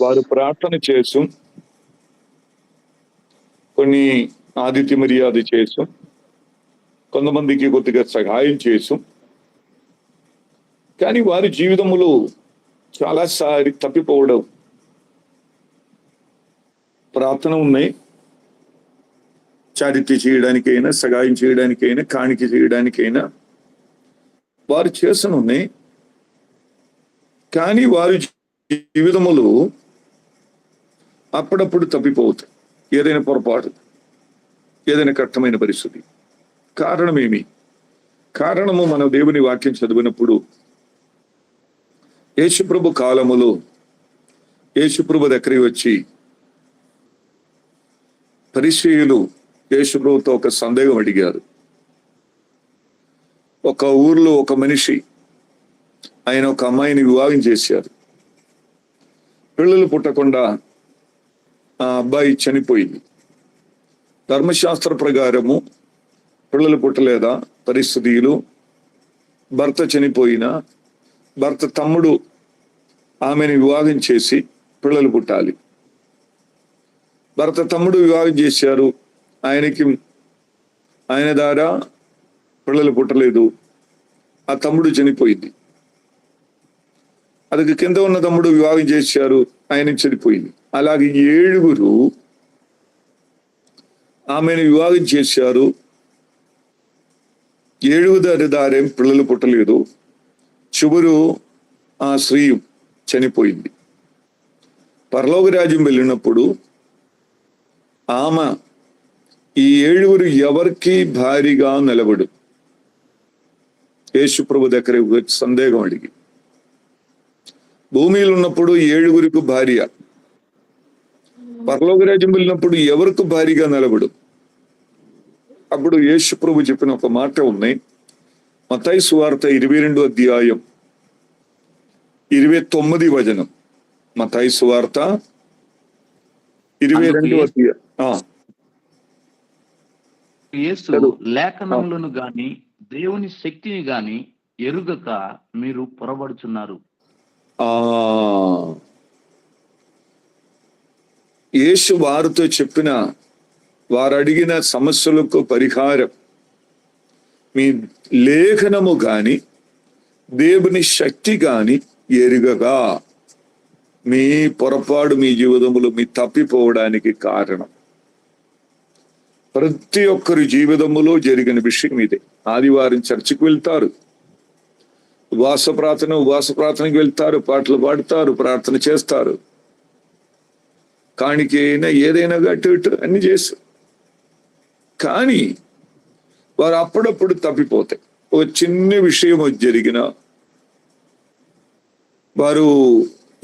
వారు ప్రార్థన చేసు కొన్ని ఆదిత్య మర్యాద చేసు కొంతమందికి కొద్దిగా సహాయం చేసు కానీ వారి జీవితములో చాలాసారి తప్పిపోవడం ప్రార్థన ఉన్నాయి. చారిత్య చేయడానికైనా సహాయం చేయడానికైనా కాణికి చేయడానికైనా వారు చేసనున్నాయి కానీ వారి జీవితములు అప్పుడప్పుడు తప్పిపోతాయి ఏదైనా పొరపాటు ఏదైనా కష్టమైన పరిస్థితి. కారణమేమి? కారణము మన దేవుని వాక్యం చదివినప్పుడు యేసుప్రభు కాలములో యేసుప్రభు దగ్గరికి వచ్చి పరిచయులు యేసుప్రభుతో ఒక సందేహం అడిగారు. ఒక ఊర్లో ఒక మనిషి ఆయన ఒక అమ్మాయిని వివాహం చేశారు. పిల్లలు పుట్టకుండా ఆ అబ్బాయి చనిపోయింది. ధర్మశాస్త్ర ప్రకారము పిల్లలు పుట్టలేదా? పరిస్థితులు. భర్త చనిపోయినా భర్త తమ్ముడు ఆమెను వివాహం చేసి పిల్లలు పుట్టాలి. భర్త తమ్ముడు వివాహం చేశారు. ఆయనకి ఆయన ద్వారా పిల్లలు పుట్టలేదు. ఆ తమ్ముడు చనిపోయింది. అది కింద ఉన్న తమ్ముడు వివాహం చేశారు. ఆయన చనిపోయింది. అలాగే ఏడుగురు ఆమెను వివాహం చేశారు. ఏడుగుదారి దారేం పిల్లలు పుట్టలేదు. చివరు ఆ స్త్రీ చనిపోయింది. పరలోక రాజ్యం వెళ్ళినప్పుడు ఆమె ఈ ఏడుగురు ఎవరికి భారీగా నిలబడు. యేసుప్రభు దగ్గర సందేహం అడిగి భూమిలో ఉన్నప్పుడు ఏడుగురికి భార్య పరలోక రాజ్యం వెళ్ళినప్పుడు ఎవరికి భారీగా నిలబడు? అప్పుడు యేసు ప్రభు చెప్పిన ఒక మాట ఉన్నాయి. మతాయి సువార్త ఇరవై రెండు అధ్యాయం ఇరవై తొమ్మిది వచనం. మతాయి సువార్త ఇరవై రెండు అధ్యాయం. ఆ, యేసు. లేఖనములను గాని దేవుని శక్తిని గాని ఎరుగక మీరు పొరబడుచున్నారు. ఆ. యేసు వారితో చెప్పిన వారు అడిగిన సమస్యలకు పరిహారం. మీ లేఖనము గాని దేవుని శక్తి గాని ఎరుగగా. మీ పొరపాటు మీ జీవితములు మీ తప్పిపోవడానికి కారణం. ప్రతి ఒక్కరి జీవితములో జరిగిన విషయం ఇదే. ఆదివారం చర్చికి వెళ్తారు. ఉపాస ప్రార్థన ఉపాస ప్రార్థనకి వెళ్తారు పాటలు పాడుతారు ప్రార్థన చేస్తారు. కాணிక ఏదైనా అటు ఇటు అన్ని చేస్తారు కానీ వారు అప్పుడప్పుడు తప్పిపోతాయి. ఒక చిన్న విషయం జరిగిన వారు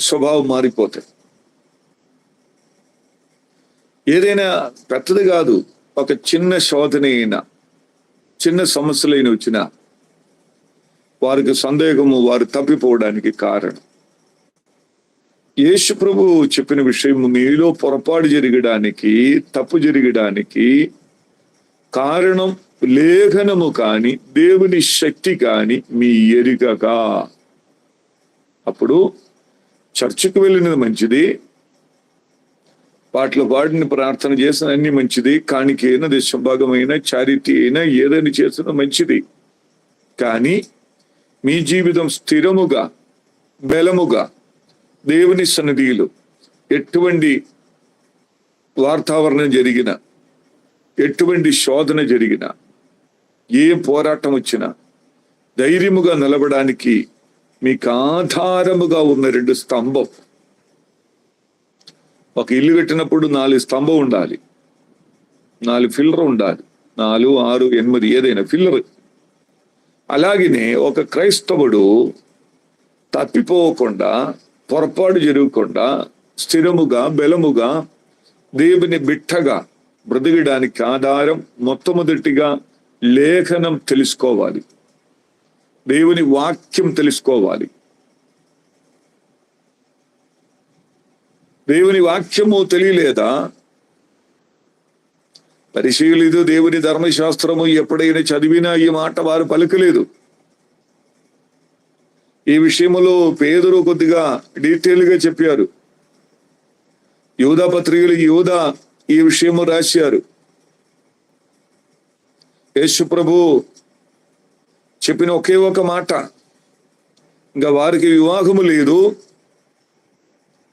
స్వభావం మారిపోతాయి. ఏదైనా పెద్దది కాదు ఒక చిన్న శోధన అయినా చిన్న సమస్యలైన వచ్చినా వారికి సందేహము వారు తప్పిపోవడానికి కారణం. యేసు ప్రభు చెప్పిన విషయం మీలో పొరపాటు జరగడానికి తప్పు జరగడానికి కారణం లేఖనము కాని దేవుని శక్తి కాని మీ ఎరికగా అప్పుడు చర్చికి వెళ్ళినది మంచిది. వాటిలో వాటిని ప్రార్థన చేసిన అన్ని మంచిది. కాணிకైన దేశభాగమైన చారిటీ అయినా ఏదైనా చేసిన మంచిది. కానీ మీ జీవితం స్థిరముగా బలముగా దేవుని సన్నిధిలో ఎటువంటి వాతావరణం జరిగిన ఎటువంటి శోధన జరిగిన ఏ పోరాటం వచ్చినా ధైర్యముగా నిలబడానికి మీకు ఆధారముగా ఉన్న రెండు స్తంభం. ఒక ఇల్లు కట్టినప్పుడు నాలుగు స్తంభం ఉండాలి. నాలుగు ఫిల్లర్ ఉండాలి. నాలుగు ఆరు ఎనిమిది ఏదైనా ఫిల్లర్. అలాగనే ఒక క్రైస్తవుడు తప్పిపోకుండా పొరపాటు జరగకుండా స్థిరముగా బలముగా దేవుని బిట్టగా బ్రతకడానికి ఆధారం మొట్టమొదటిగా లేఖనం తెలుసుకోవాలి. దేవుని వాక్యం తెలుసుకోవాలి. దేవుని వాక్యము తెలియలేదా? పరిశీలిదు దేవుని ధర్మశాస్త్రము ఎప్పుడైనా చదివినా ఈ మాట వారు పలకలేదు. ఈ విషయంలో పేదరు కొద్దిగా డీటెయిల్గా చెప్పారు. యూదా పత్రికలు యోధ ఈ విషయము రాశారు. యేసు ప్రభు చెప్పిన ఒకే ఒక మాట. ఇంకా వారికి వివాహము లేదు.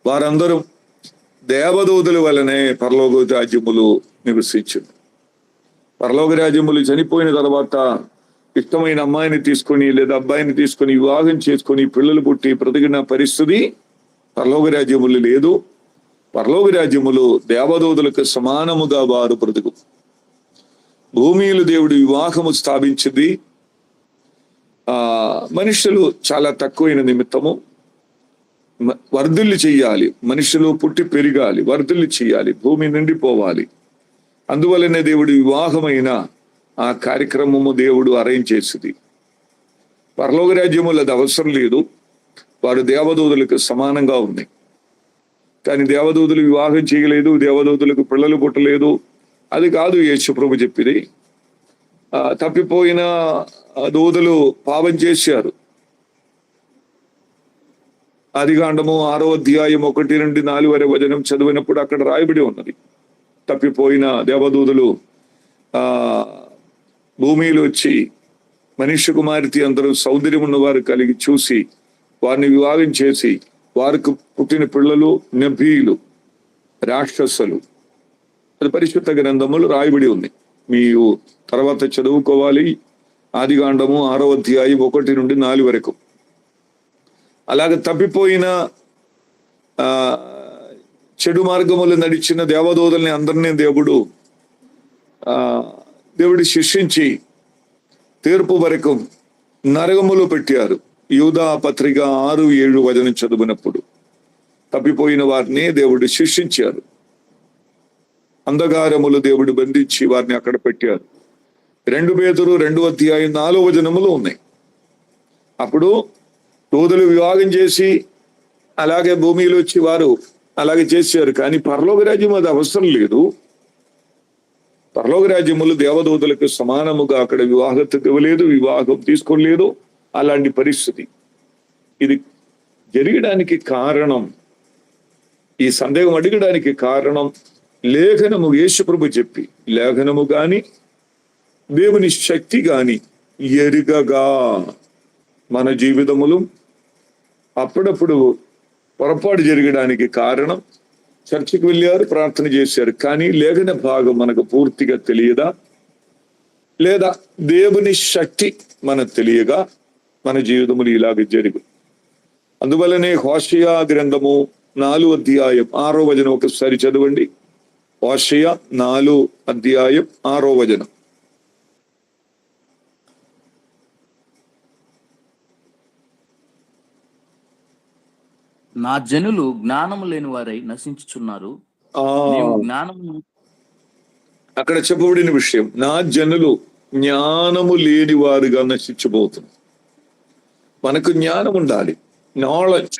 వారందరూ దేవదూతుల వలనే పరలోక రాజ్యములు నివసించింది పరలోక రాజ్యములు చనిపోయిన తర్వాత ఇష్టమైన అమ్మాయిని తీసుకొని లేదా అబ్బాయిని తీసుకొని వివాహం చేసుకొని పిల్లలు పుట్టి బ్రతికిన పరిస్థితి పరలోక రాజ్యములు లేదు. పరలోక రాజ్యములు దేవదూతులకు సమానముగా వారు బ్రతుకు. భూమిలో దేవుడు వివాహము స్థాపించింది. ఆ మనుషులు చాలా తక్కువైన నిమిత్తము. వర్ధుల్ని చెయ్యాలి మనుషులు పుట్టి పెరగాలి. వర్ధుల్ని చెయ్యాలి భూమి నిండిపోవాలి. అందువలనే దేవుడు వివాహమైన ఆ కార్యక్రమము దేవుడు అరేంజ్ చేసింది. పరలోక రాజ్యములు అది అవసరం లేదు. వారు దేవదూతులకు సమానంగా ఉంది కానీ దేవదూతులు వివాహం చేయలేదు దేవదూతులకు పిల్లలు పుట్టలేదు. అది కాదు యేసు ప్రభు చెప్పింది. ఆ, తప్పిపోయిన ఆ దూతలు పాపం చేశారు. ఆదికాండము ఆరో అధ్యాయం ఒకటి నుండి నాలుగు వరే వచనం చదివినప్పుడు అక్కడ రాయబడి ఉన్నది. తప్పిపోయిన దేవదూతలు ఆ భూమిలో వచ్చి మనిషి కుమార్తె అందరూ సౌందర్యం ఉన్నవారు కలిగి చూసి వారిని వివాహం చేసి వారికి పుట్టిన పిల్లలు నబీలు రాక్షసులు. అది పరిశుద్ధ గ్రంథములు రాయబడి ఉంది. మీరు తర్వాత చదువుకోవాలి. ఆదికాండము ఆరో అధ్యాయం ఒకటి నుండి నాలుగు వరకు. అలాగ తప్పిపోయిన ఆ చెడు మార్గములు నడిచిన దేవదూతల్ని అందరినీ దేవుడు ఆ దేవుడు శిక్షించి తీర్పు వరకు నరగములో పెట్టారు. యూదా పత్రిక ఆరు ఏడు వచనం చదివినప్పుడు తప్పిపోయిన వారిని దేవుడు శిక్షించారు. అంధకారములు దేవుడు బంధించి వారిని అక్కడ పెట్టారు. రెండు పేతురు రెండు అధ్యాయం నాలుగు వచనములు ఉన్నాయి. అప్పుడు దూదలు వివాహం చేసి అలాగే భూమిలో వచ్చి వారు అలాగే చేశారు. కానీ పరలోక రాజ్యం అది అవసరం లేదు. పరలోక రాజ్యములు దేవదూతలకు సమానముగా అక్కడ వివాహతకు ఇవ్వలేదు వివాహం తీసుకోలేదు అలాంటి పరిస్థితి. ఇది జరగడానికి కారణం ఈ సందేహం అడగడానికి కారణం లేఖనము యేసుప్రభు చెప్పి లేఖనము గాని దేవుని శక్తి గాని ఎరుగగా మన జీవితములు అప్పుడప్పుడు పొరపాటు జరగడానికి కారణం చర్చికి వెళ్ళారు ప్రార్థన చేశారు. కానీ లేఖన భాగం మనకు పూర్తిగా తెలియదా? లేదా దేవుని శక్తి మనకు తెలియగా? మన జీవితములు ఇలాగ జరుగు. అందువలనే హోషయా గ్రంథము నాలుగు అధ్యాయం ఆరో వచనం ఒకసారి చదవండి. హోషయ నాలుగు అధ్యాయం ఆరో వచనం. నా జనులు జ్ఞానము లేని వారై నశించుచున్నారు. జ్ఞానము అక్కడ చెప్పబడిన విషయం నా జనులు జ్ఞానము లేని వారుగా నశించబోతుంది మనకు జ్ఞానం ఉండాలి నాలెడ్జ్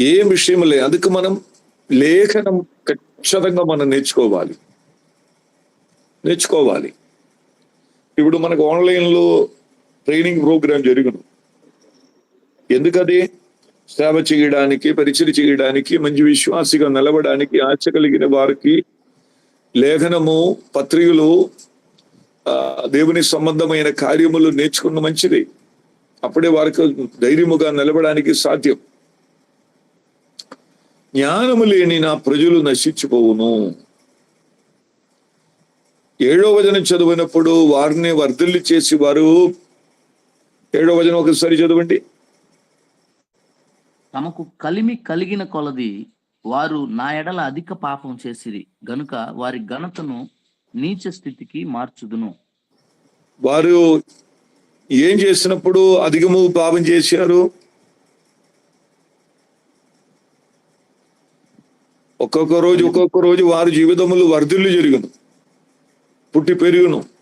ఏ విషయం లే అందుకు మనం లేఖనం ఖచ్చితంగా మనం నేర్చుకోవాలి. నేర్చుకోవాలి. ఇప్పుడు మనకు ఆన్లైన్లో ట్రైనింగ్ ప్రోగ్రామ్ జరుగును. ఎందుకది? సేవ చేయడానికి పరిచయం చేయడానికి మంచి విశ్వాసిగా నిలవడానికి ఆశ కలిగిన వారికి లేఖనము పత్రికలు దేవుని సంబంధమైన కార్యములు నేర్చుకున్న మంచిది. అప్పుడే వారికి ధైర్యముగా నిలబడానికి సాధ్యం. జ్ఞానము లేని నా ప్రజలు నశించిపోవును. ఏడో వచనం చదివినప్పుడు వారిని వర్ధిల్లి చేసి వారు ఏడో వచనం ఒకసారి చదవండి. తమకు కలిమి కలిగిన కొలది వారు నా ఎడల అధిక పాపం చేసిరి. గనుక వారి ఘనతను నీచ స్థితికి మార్చుదును. వారు ఏం చేసినప్పుడు అధికము పాపం చేశారు? ఒక్కొక్క రోజు ఒక్కొక్క రోజు వారి జీవితములు వర్ధిల్లు జరుగును. పుట్టి పెరుగును.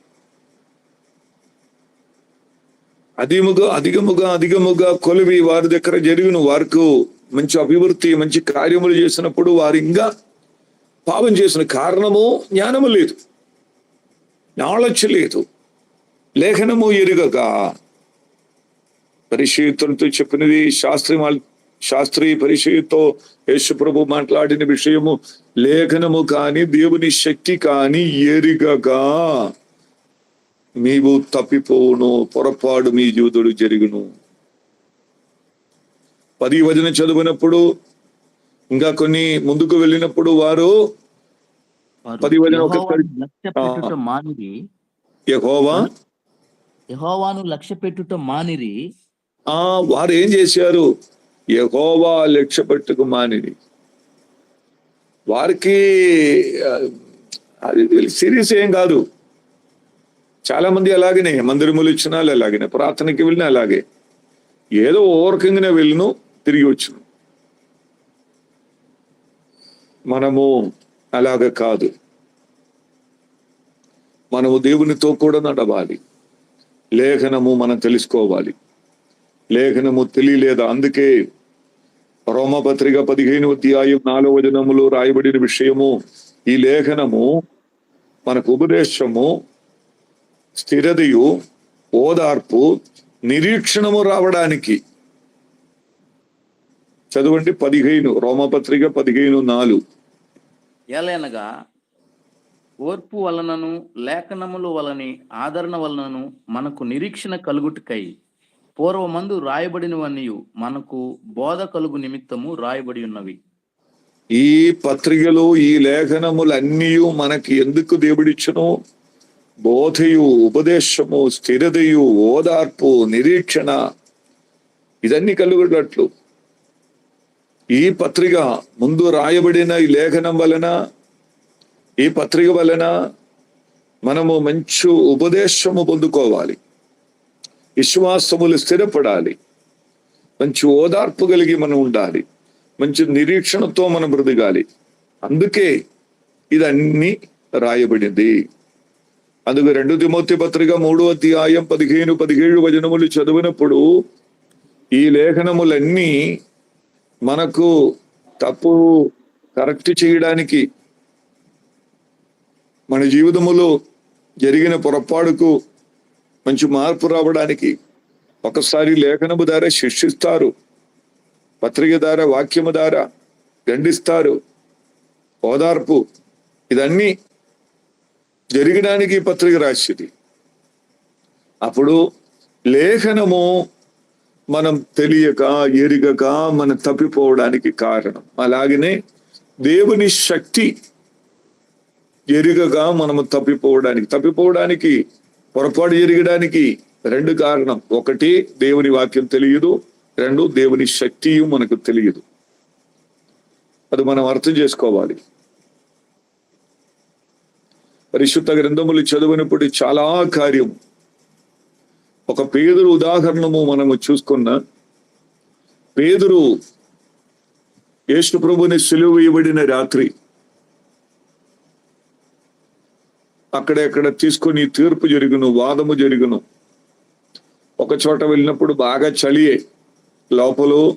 అధిముగా అధికముగా అధికముగా కొలివి వారి దగ్గర జరిగిన వారికి మంచి అభివృద్ధి మంచి కార్యములు చేసినప్పుడు వారు ఇంకా పాపం చేసిన కారణము జ్ఞానము లేదు. నాలెడ్జ్ లేదు. లేఖనము ఎరుగక. పరిశీలితులతో చెప్పినది శాస్త్రి వాళ్ళు శాస్త్రీయ పరిచయతో యేసు ప్రభు మాట్లాడిన విషయము లేఖనము కాని దేవుని శక్తి కాని ఎరిగగా మీవు తప్పిపోవును పొరపాటు మీ జీవితుడు జరుగును. పది వచనం చదివినప్పుడు ఇంకా కొన్ని ముందుకు వెళ్ళినప్పుడు వారు పది వచనం యెహోవాను ఒకసారి- లక్ష్య పెట్టుట మానిరి. యెహోవా? యెహోవాను లక్ష్య పెట్టుట మానిరి. ఆ వారు ఏం చేశారు? యెహోవా లక్ష్య పెట్టుకు మానిది వారికి అది సీరియస్ ఏం కాదు. చాలా మంది అలాగనే మందిరములు ఇచ్చినా అలాగనే ప్రార్థనకి వెళ్ళిన అలాగే. ఏదో ఓవర్కంగానే వెళ్ళిను తిరిగి వచ్చును. మనము అలాగ కాదు. మనము దేవునితో కూడా నడవాలి. లేఖనము మనం తెలుసుకోవాలి. లేఖనము తెలియలేదా? అందుకే రోమపత్రిక పదిహేను అధ్యాయం నాలుగు వచనములో రాయబడిన విషయము ఈ లేఖనము మనకు ఉపదేశము స్థిరతయు ఓదార్పు నిరీక్షణము రావడానికి. చదవండి పదిహేను రోమపత్రిక పదిహేను నాలుగు. ఎలయనగా ఓర్పు వలనను లేఖనముల వలని ఆదరణ వలనను మనకు నిరీక్షణ కలుగుటకై పూర్వమందు రాయబడినవన్నీ మనకు బోధ కలుగు నిమిత్తము రాయబడి ఉన్నవి ఈ పత్రికలు ఈ లేఖనములన్నీ మనకి ఎందుకు దేవుడిచ్చును? బోధయు ఉపదేశము స్థిరతయు ఓదార్పు నిరీక్షణ ఇదన్నీ కలుగునట్లు ఈ పత్రిక ముందు రాయబడిన ఈ లేఖనం వలన ఈ పత్రిక వలన మనము మంచి ఉపదేశము పొందుకోవాలి. విశ్వాసములు స్థిరపడాలి. మంచి ఓదార్పు కలిగి మనం ఉండాలి. మంచి నిరీక్షణతో మనం బ్రతకాలి. అందుకే ఇదన్నీ రాయబడింది. అందుకు రెండు తిమోతి పత్రిక మూడో అధ్యాయం పదిహేను పదిహేడు వచనములు చదివినప్పుడు ఈ లేఖనములన్నీ మనకు తప్పు కరెక్ట్ చేయడానికి మన జీవితములో జరిగిన పొరపాటుకు మంచి మార్పు రావడానికి ఒకసారి లేఖనము ద్వారా శిక్షిస్తారు పత్రిక ద్వారా వాక్యము ద్వారా గండిస్తారు ఓదార్పు ఇదన్నీ జరగడానికి పత్రిక రాసింది. అప్పుడు లేఖనము మనం తెలియక ఎరుగక మనం తప్పిపోవడానికి కారణం. అలాగనే దేవుని శక్తి ఎరుగగా మనము తప్పిపోవడానికి తప్పిపోవడానికి పొరపాటు జరగడానికి రెండు కారణం. ఒకటి దేవుని వాక్యం తెలియదు. రెండు దేవుని శక్తియు మనకు తెలియదు. అది మనం అర్థం చేసుకోవాలి. పరిశుద్ధ గ్రంథములు చదివినప్పుడు చాలా కార్యం. ఒక పేదరు ఉదాహరణము మనము చూసుకున్న పేదరు యేసు ప్రభుని సిలువ వేయబడిన రాత్రి అక్కడెక్కడ తీసుకొని తీర్పు జరుగును వాదము జరుగును. ఒక చోట వెళ్ళినప్పుడు బాగా చలియే లోపల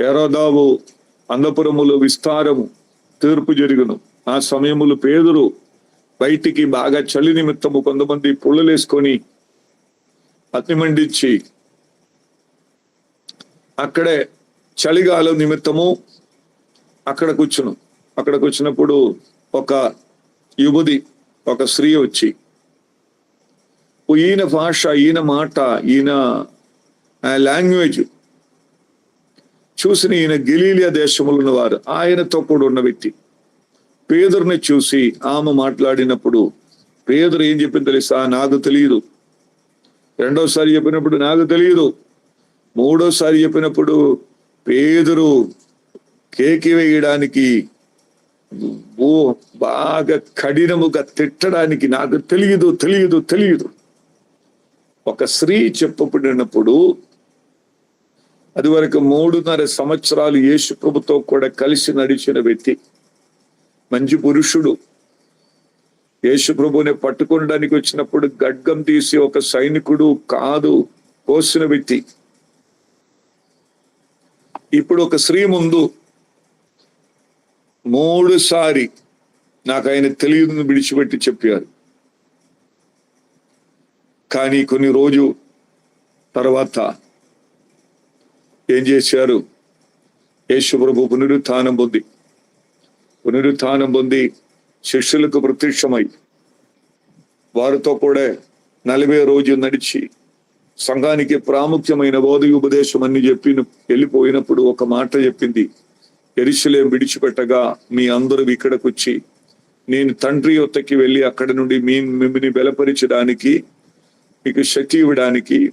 ఎరోదావు అందపురములు విస్తారము తీర్పు జరుగును. ఆ సమయములు పేదరు బయటికి బాగా చలి నిమిత్తము కొంతమంది పుల్లలేసుకొని వేసుకొని మండించి అక్కడే చలిగాలం నిమిత్తము అక్కడ కూర్చును అక్కడ కూర్చున్నప్పుడు ఒక యువతి ఒక స్త్రీ వచ్చి ఈయన భాష ఈయన మాట ఈయన లాంగ్వేజ్ చూసిన ఈయన గెలీలియా దేశంలో ఉన్నవారు ఆయనతో కూడా ఉన్న వ్యక్తి. పేదరుని చూసి ఆమె మాట్లాడినప్పుడు పేదరు ఏం చెప్పింది తెలుసా? నాకు తెలియదు. రెండోసారి చెప్పినప్పుడు నాకు తెలియదు. మూడోసారి చెప్పినప్పుడు పేదరు కేకి వేయడానికి ఓ బాగా కఠినముగా తిట్టడానికి నాకు తెలియదు తెలియదు తెలియదు. ఒక స్త్రీ చెప్పబడినప్పుడు అది వరకు మూడున్నర సంవత్సరాలు యేసు ప్రభుతో కూడా కలిసి నడిచిన వ్యక్తి. మంచి పురుషుడు. యేసు ప్రభుని పట్టుకోవడానికి వచ్చినప్పుడు గడ్గం తీసి ఒక సైనికుడు కాదు కోసిన వ్యక్తి. ఇప్పుడు ఒక స్త్రీ ముందు మూడుసారి నాకు ఆయన తెలియదు విడిచిపెట్టి చెప్పారు. కానీ కొన్ని రోజు తర్వాత ఏం చేశారు? యేసు ప్రభు పునరుత్థానం పొంది. పునరుత్నం పొంది శిష్యులకు ప్రత్యక్షమై వారితో కూడా నలభై రోజు నడిచి సంఘానికి ప్రాముఖ్యమైన బోధి ఉపదేశం అన్ని చెప్పి వెళ్ళిపోయినప్పుడు ఒక మాట చెప్పింది. ఎరిశలేం విడిచిపెట్టగా మీ అందరూ ఇక్కడికి వచ్చి నేను తండ్రి యొత్తకి వెళ్ళి అక్కడ నుండి మీ మిమ్మల్ని బలపరిచడానికి మీకు శక్తి ఇవ్వడానికి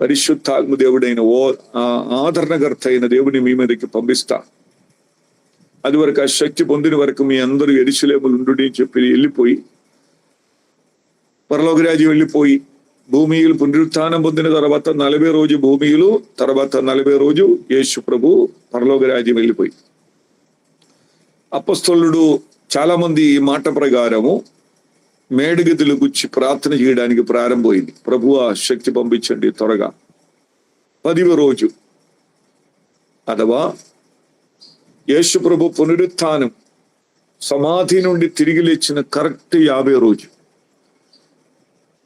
పరిశుద్ధాత్మ దేవుడైన ఓ ఆ ఆదరణకర్త అయిన దేవుని మీ మీదకి పంపిస్తా. అది వరకు ఆ శక్తి పొందిన వరకు మీ అందరూ ఎరిశిలేములు ఉండు అని చెప్పి వెళ్ళిపోయి పరలోకరాజు వెళ్ళిపోయి భూమియులు పునరుత్థానం పొందిన తర్వాత నలభై రోజు భూమియులు తర్వాత నలభై రోజు యేసు ప్రభు పరలోక వెళ్ళిపోయి. అపస్తలుడు చాలా మంది ఈ మాట ప్రకారము మేడగదులు గుచ్చి ప్రార్థన చేయడానికి ప్రారంభమైంది. ప్రభు ఆ శక్తి పంపించండి త్వరగా. పదివ రోజు అథవా యేసు ప్రభు పునరుత్నం సమాధి నుండి తిరిగి లేచిన కరెక్ట్ యాభై రోజు.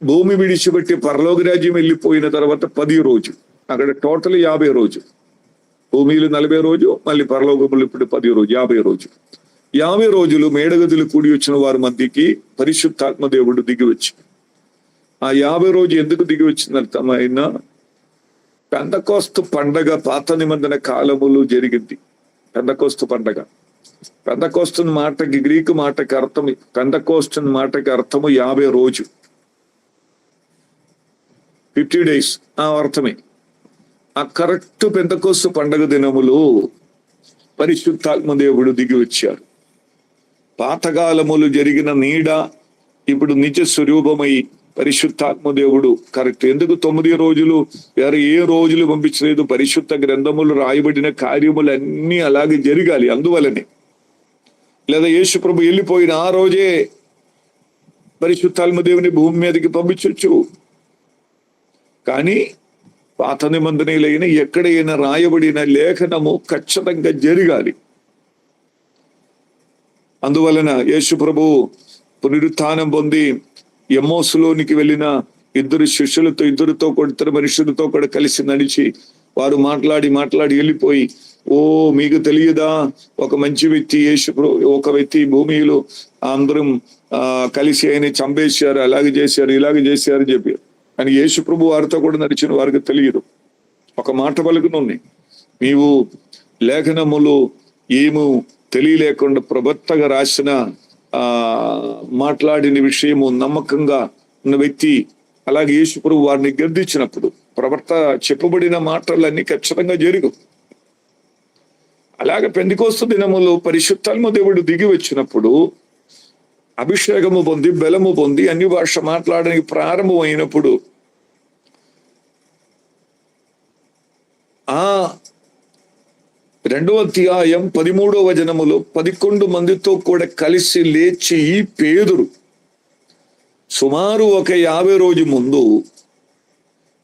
భూమి విడిచిపెట్టి పరలోక రాజ్యం వెళ్ళిపోయిన తర్వాత పది రోజు. అక్కడ టోటల్ యాభై రోజు. భూమిలో నలభై రోజు మళ్ళీ పరలోకములు ఇప్పుడు పది రోజు యాభై రోజు. యాభై రోజులు మేడగదులు కూడి వచ్చిన వారి మధ్యకి పరిశుద్ధాత్మ దేవుడు దిగి వచ్చి ఆ యాభై రోజు ఎందుకు దిగి వచ్చింది అర్థమైన? పెందకోస్తు పండగ పాత నిబంధన కాలములు జరిగింది. పెందకోస్తు పండగ. పెందకోస్తు మాటకి గ్రీకు మాటకి అర్థం పెందకోస్తు మాటకి అర్థము యాభై రోజు. ఫిఫ్టీ డేస్ ఆ అర్థమే. ఆ కరెక్ట్ పెంతకోస్తు పండగ దినములు పరిశుద్ధాత్మ దేవుడు దిగి వచ్చారు పాతకాలములు జరిగిన నీడ ఇప్పుడు నిజ స్వరూపమై పరిశుద్ధాత్మ దేవుడు కరెక్ట్ ఎందుకు తొమ్మిది రోజులు వేరే ఏ రోజులు పంపించలేదు? పరిశుద్ధ గ్రంథములు రాయబడిన కార్యములు అన్ని అలాగే జరగాలి అందువలనే. లేదా యేసు ప్రభు వెళ్ళిపోయిన ఆ రోజే పరిశుద్ధాత్మ దేవుని భూమి మీదకి పంపించవచ్చు కానీ పాత నిబంధనలైన ఎక్కడైనా రాయబడిన లేఖనము ఖచ్చితంగా జరగాలి. అందువలన యేసు ప్రభు పునరుత్నం పొంది ఎమ్మోసులోనికి వెళ్ళిన ఇద్దరు శిష్యులతో ఇద్దరితో కూడా ఇద్దరు మనుషులతో కూడా కలిసి నడిచి వారు మాట్లాడి మాట్లాడి వెళ్ళిపోయి ఓ మీకు తెలియదా? ఒక మంచి వ్యక్తి యేసు ఒక వ్యక్తి భూమిలో అందరం కలిసి ఆయన చంపేశారు అలాగే చేశారు ఇలాగే చేశారు అని చెప్పారు కానీ యేసు ప్రభు వారితో కూడా నడిచిన వారికి తెలియదు. ఒక మాట పలుకునుంది నీవు లేఖనములు ఏము తెలియలేకుండా ప్రబత్తగా రాసిన మాట్లాడిన విషయము నమ్మకంగా ఉన్న వ్యక్తి అలాగే యేసు ప్రభు వారిని గర్దించినప్పుడు ప్రవర్త చెప్పబడిన మాటలన్నీ ఖచ్చితంగా జరుగు. అలాగే పెందికోస్తు దినములో పరిశుద్ధాత్మ దేవుడు దిగి వచ్చినప్పుడు అభిషేకము పొంది బలము పొంది అన్ని భాష మాట్లాడడానికి ప్రారంభమైనప్పుడు ఆ రెండవ అధ్యాయం పదిమూడవ వచనములో పదకొండు మందితో కూడా కలిసి లేచి ఈ పేదురు. సుమారు ఒక యాభై రోజు ముందు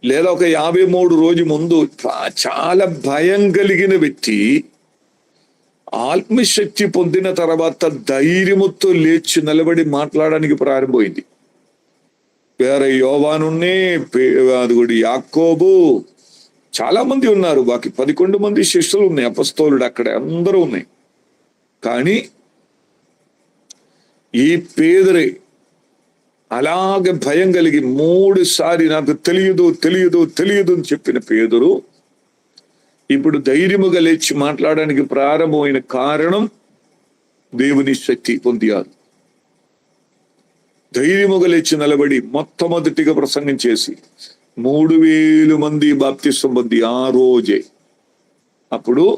లేదా ఒక యాభై మూడు రోజు ముందు చాలా భయం కలిగిన వ్యక్తి ఆత్మశక్తి పొందిన తర్వాత ధైర్యముతో లేచి నిలబడి మాట్లాడడానికి ప్రారంభమైంది. వేరే యోవానున్నే అది కూడా యాక్కోబు చాలా మంది ఉన్నారు. బాకి పదకొండు మంది శిష్యులు ఉన్నాయి. అపస్తోలుడు అక్కడ అందరూ ఉన్నాయి. కానీ ఈ పేదరే అలాగే భయం కలిగి మూడు సారి నాకు తెలియదు తెలియదు తెలియదు అని చెప్పిన పేదరు ఇప్పుడు ధైర్యముగా లేచి మాట్లాడడానికి ప్రారంభమైన కారణం దేవుని శక్తి పొందారు ధైర్యముగా లేచి నిలబడి మొట్టమొదటిగా ప్రసంగం చేసి మూడు వేలు మంది బాప్తిస్వం పొంది ఆ రోజే. అప్పుడు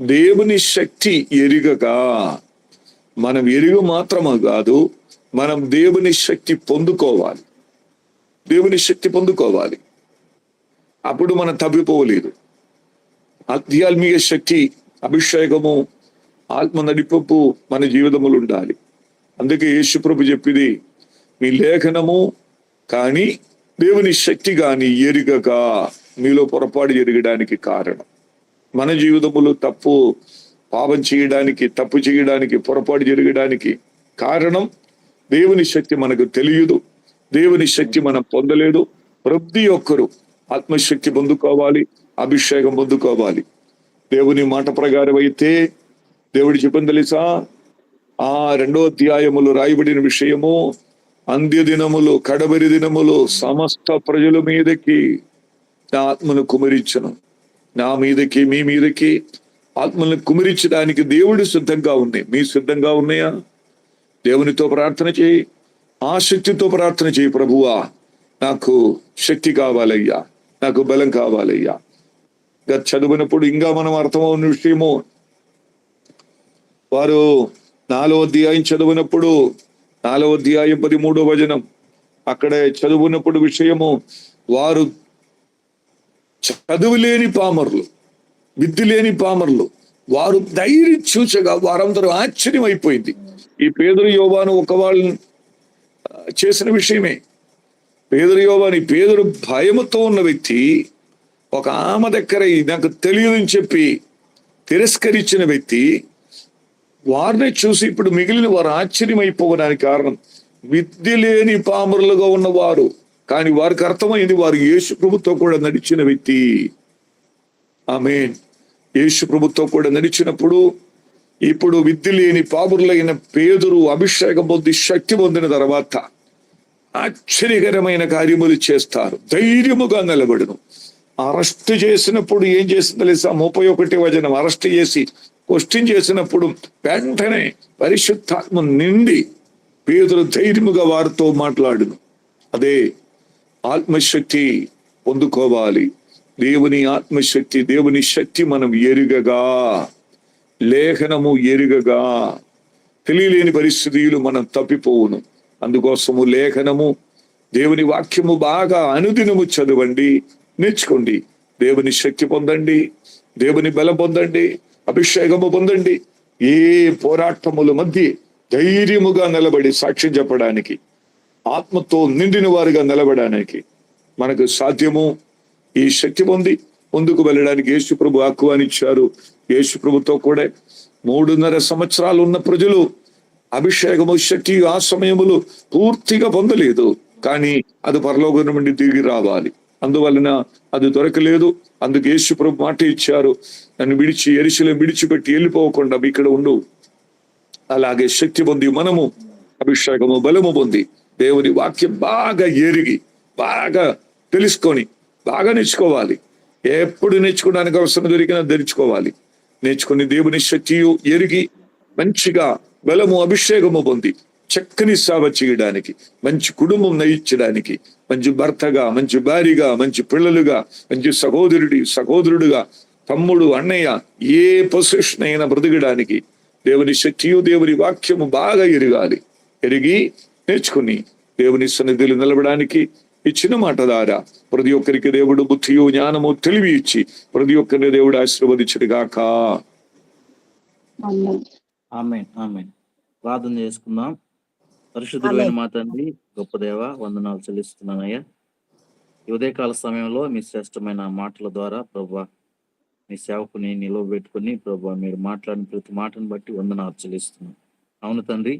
దేవుని శక్తి ఎరుగక మనం ఎరుగు మాత్రమే కాదు మనం దేవుని శక్తి పొందుకోవాలి. దేవుని శక్తి పొందుకోవాలి. అప్పుడు మనం తప్పిపోలేదు ఆధ్యాత్మిక శక్తి అభిషేకము ఆత్మ నడిపప్పు మన జీవితములు ఉండాలి. అందుకే యేసుప్రభు చెప్పింది మీ లేఖనము కానీ దేవుని శక్తి కానీ ఎరుగక మీలో పొరపాటు జరగడానికి కారణం. మన జీవితములు తప్పు పాపం చేయడానికి తప్పు చేయడానికి పొరపాటు జరగడానికి కారణం దేవుని శక్తి మనకు తెలియదు. దేవుని శక్తి మనం పొందలేదు. ప్రతి ఒక్కరూ ఆత్మశక్తి పొందుకోవాలి అభిషేకం పొందుకోవాలి. దేవుని మాట ప్రకారం అయితే దేవుడు చెప్పింది తెలుసా? ఆ రెండో అధ్యాయములు రాయబడిన విషయము అంత్య దినములు కడబరి దినములు సమస్త ప్రజల మీదకి నా ఆత్మను కుమరించను. నా మీదకి మీ మీదకి ఆత్మలను కుమరించడానికి దేవుడు సిద్ధంగా ఉన్నాయి మీ సిద్ధంగా ఉన్నాయా? దేవునితో ప్రార్థన చేయి. ఆ శక్తితో ప్రార్థన చేయి ప్రభువా. నాకు శక్తి కావాలయ్యా. నాకు బలం కావాలయ్యా. ఇంకా చదివినప్పుడు ఇంకా మనం అర్థమవున విషయము వారు నాలో అధ్యాయం చదివినప్పుడు నాలుగో అధ్యాయం పదిమూడో వచనం. అక్కడ చదువునప్పుడు విషయము వారు చదువు లేని పామర్లు విద్య లేని పామర్లు వారు ధైర్యం చూచగా వారందరూ ఆశ్చర్యం అయిపోయింది ఈ పేదరు యోవాను ఒక వాళ్ళు చేసిన విషయమే. పేదరు యోవాని పేదరు భయముతో ఉన్న వ్యక్తి ఒక ఆమె దగ్గర నాకు తెలియదని చెప్పి తిరస్కరించిన వ్యక్తి వారిని చూసి ఇప్పుడు మిగిలిన వారు ఆశ్చర్యమైపోవడానికి కారణం విద్య లేని పామరులుగా ఉన్నవారు. కానీ వారికి అర్థమైంది వారు యేసు ప్రభుతో కూడా నడిచిన వ్యక్తి. ఆమె యేసు ప్రభుతో కూడా నడిచినప్పుడు ఇప్పుడు విద్య లేని పామురులైన పేదరు అభిషేకం పొంది శక్తి పొందిన తర్వాత ఆశ్చర్యకరమైన కార్యములు చేస్తారు. ధైర్యముగా నిలబడును. అరెస్ట్ చేసినప్పుడు ఏం చేసిందో తెలుసా? ముప్పై ఒకటి వచనం. అరెస్ట్ చేసి క్వశ్చన్ చేసినప్పుడు వెంటనే పరిశుద్ధాత్మ నిండి పేదలు ధైర్యముగా వారితో మాట్లాడును. అదే ఆత్మశక్తి పొందుకోవాలి. దేవుని ఆత్మశక్తి దేవుని శక్తి మనం ఎరుగగా లేఖనము ఎరుగగా. తెలియలేని పరిస్థితులు మనం తప్పిపోవును. అందుకోసము లేఖనము దేవుని వాక్యము బాగా అనుదినము చదవండి నేర్చుకోండి. దేవుని శక్తి పొందండి దేవుని బలం పొందండి అభిషేకము పొందండి. ఏ పోరాటముల మధ్య ధైర్యముగా నిలబడి సాక్ష్యం చెప్పడానికి ఆత్మతో నిండిన వారిగా నిలబడడానికి మనకు సాధ్యము. ఈ శక్తి పొంది ముందుకు వెళ్ళడానికి యేసు ప్రభు ఆహ్వానించారు. యేసు ప్రభుతో కూడా మూడున్నర సంవత్సరాలు ఉన్న ప్రజలు అభిషేకము శక్తి ఆ సమయములు పూర్తిగా పొందలేదు. కానీ అది పరలోకం నుండి దిగి రావాలి. అందువలన అది దొరకలేదు. అందుకు యేసు ప్రభు మాట ఇచ్చారు. నన్ను విడిచి ఎరిశిలో విడిచిపెట్టి వెళ్ళిపోకుండా ఇక్కడ ఉండు. అలాగే శక్తి పొంది మనము అభిషేకము బలము పొంది దేవుని వాక్యం బాగా ఎరిగి బాగా తెలుసుకొని బాగా నేర్చుకోవాలి. ఎప్పుడు నేర్చుకోవడానికి అవసరం దొరికినా ధరించుకోవాలి నేర్చుకుని దేవుని శక్తియు ఎరిగి మంచిగా బలము అభిషేకము పొంది చక్కని సేవ చేయడానికి మంచి కుటుంబం నయించడానికి మంచి భర్తగా మంచి భార్యగా మంచి పిల్లలుగా మంచి సహోదరుడి సహోదరుడుగా తమ్ముడు అన్నయ్య ఏ పొజిషన్ అయినా బ్రతకడానికి దేవుని శక్తియు దేవుని వాక్యము బాగా ఎరగాలి. ఎరిగి నేర్చుకుని దేవుని సన్నిధిలో నిలబడానికి ఇచ్చిన మాట ద్వారా ప్రతి ఒక్కరికి దేవుడు బుద్ధియు జ్ఞానము తెలివి ఇచ్చి ప్రతి ఒక్కరిని దేవుడు ఆశీర్వదించడు గాక. ఆమేన్. ఆమె ఆమె ప్రార్థన చేసుకుందాం. పరిశుద్ధులైన మా తండ్రి గొప్ప దేవ వందనాలు చెల్లిస్తున్నానయ్యా. ఈ ఉదయకాల సమయంలో మీ శ్రేష్టమైన మాటల ద్వారా ప్రభా మీ సేవకుని నిలవబెట్టుకుని ప్రభా మీరు మాట్లాడిన ప్రతి మాటను బట్టి వందనాలు చెల్లిస్తున్నాం. అవును తండ్రి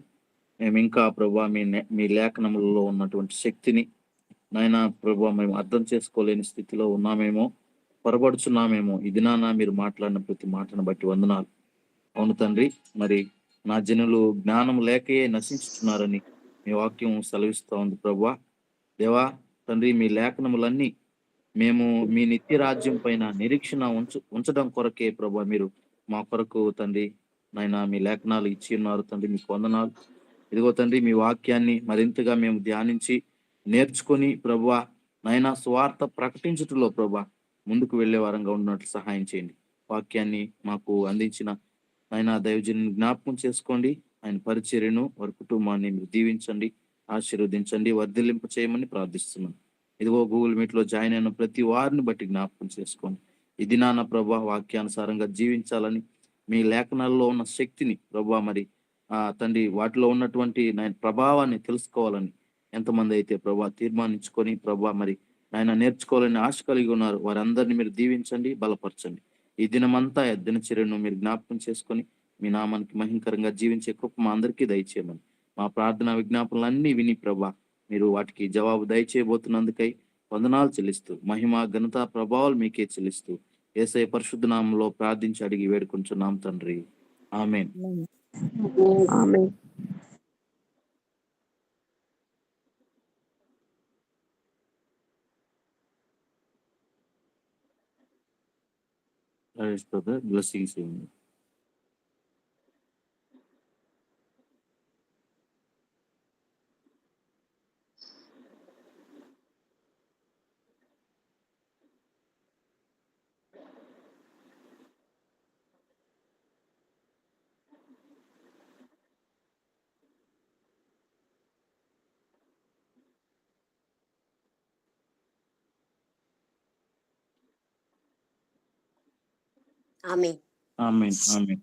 మేము ఇంకా ప్రభా మీ మీ లేఖనములలో ఉన్నటువంటి శక్తిని నాయన ప్రభా మేము అర్థం చేసుకోలేని స్థితిలో ఉన్నామేమో పొరబడుచున్నామేమో ఇది నాన్న మీరు మాట్లాడిన ప్రతి మాటను బట్టి వందనాలు. అవును తండ్రి మరి నా జనులు జ్ఞానం లేకయే నశించుతున్నారని మీ వాక్యం సెలవిస్తూ ఉంది ప్రభా దేవా తండ్రి మీ లేఖనములన్నీ మేము మీ నిత్య రాజ్యం పైన నిరీక్షణ ఉంచు ఉంచడం కొరకే ప్రభా మీరు మా కొరకు తండ్రి నాయన మీ లేఖనాలు ఇచ్చి ఉన్నారు తండ్రి మీకు వందనాలు. ఇదిగో తండ్రి మీ వాక్యాన్ని మరింతగా మేము ధ్యానించి నేర్చుకొని ప్రభా నాయన స్వార్థ ప్రకటించుటలో ప్రభా ముందుకు వెళ్ళే వారంగా ఉన్నట్లు సహాయం చేయండి. వాక్యాన్ని మాకు అందించిన ఆయన దైవజనుని జ్ఞాపకం చేసుకోండి. ఆయన పరిచర్యను వారి కుటుంబాన్ని మీరు దీవించండి ఆశీర్వదించండి వర్ధిల్లింప చేయమని ప్రార్థిస్తున్నాను ఇదిగో గూగుల్ మీట్లో జాయిన్ అయిన ప్రతి వారిని బట్టి జ్ఞాపకం చేసుకోండి. ఇది నాన్న ప్రభా వాక్యానుసారంగా జీవించాలని మీ లేఖనాల్లో ఉన్న శక్తిని ప్రభా మరి ఆ తండ్రి వాటిలో ఉన్నటువంటి నాయన ప్రభావాన్ని తెలుసుకోవాలని ఎంతమంది అయితే ప్రభా తీర్మానించుకొని ప్రభా మరి ఆయన నేర్చుకోవాలని ఆశ కలిగి ఉన్నారు వారందరినీ మీరు దీవించండి బలపరచండి. ఈ దినమంతా ఆ దినచర్యను మీరు జ్ఞాపకం చేసుకొని మీ నామానికి మహింకరంగా జీవించే కృప మా అందరికీ దయచేయమని. మా ప్రార్థన విజ్ఞాపనలన్నీ విని ప్రభా మీరు వాటికి జవాబు దయచేయబోతున్నందుకై వందనాలు చెల్లిస్తూ మహిమ ఘనత ప్రభావాలు మీకే చెల్లిస్తూ ఏసై పరిశుద్ధ నామంలో ప్రార్థించి అడిగి వేడుకుంటున్నాం తండ్రి. ఆమెన్ ఆమె బ్లెస్సింగ్స్ ఆమె ఆమెన్ ఆమెన్